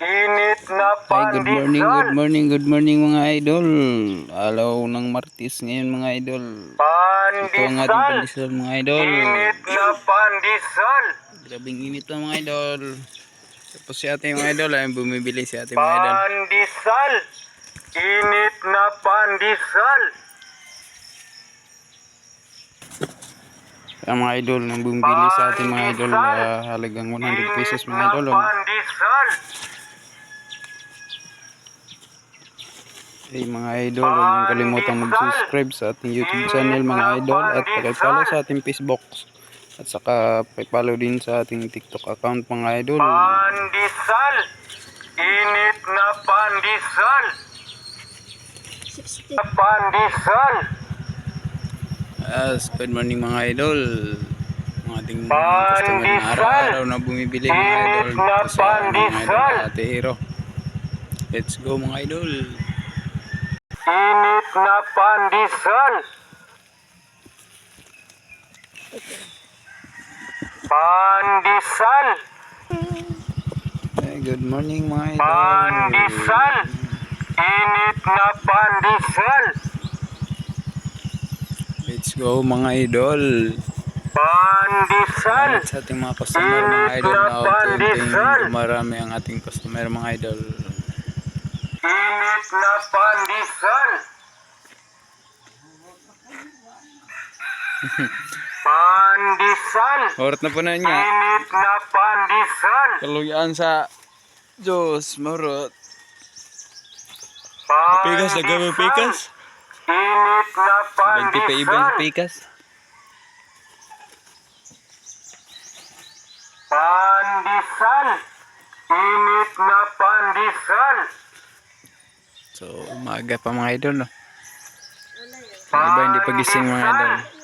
Init na Hi, good morning, good morning, good morning mga idol. Alaw ng Martis ngayon mga idol. Ito ang ating Pandesal. pandesal mga idol. Init na pandesal. Grabing init na mga idol. Tapos si ate mga idol, ay bumibili si ate mga idol. Pandesal. Init na pandesal. Ang mga idol nang bumibili sa ating mga idol ah, halagang 100 pesos mga idol. Init na Oh. pandesal. Hey mga idol, huwag niyong kalimutan mag-subscribe sa ating YouTube channel mga idol at pakipollow sa ating Facebook at saka pakipollow din sa ating TikTok account mga idol. Pandesal. Init na pandesal. Pandesal. Yes, good morning mga idol. Mga ating customer na araw-araw na bumibili mga idol. Init na mga Hero. Let's go mga idol. Init na pandesal. Pandesal. Hey, good morning mga idol. Pandesal. Init na pandesal. Let's go mga idol. Pandesal. Salamat sa ating mga customer mga idol na dumarami ang ating customer mga idol. Init na pandesal. Pandesal. Orat na po na niya. Init na pandesal. Kaluyaan sa Diyos, marot. Pandesal. Pikas, nagawin mo pikas? Init na 20 pa ibang pandesal. pikas. Pandesal. Init na pandesal. So, umaga pa mga idol, no? Iba hindi pagising mga idol.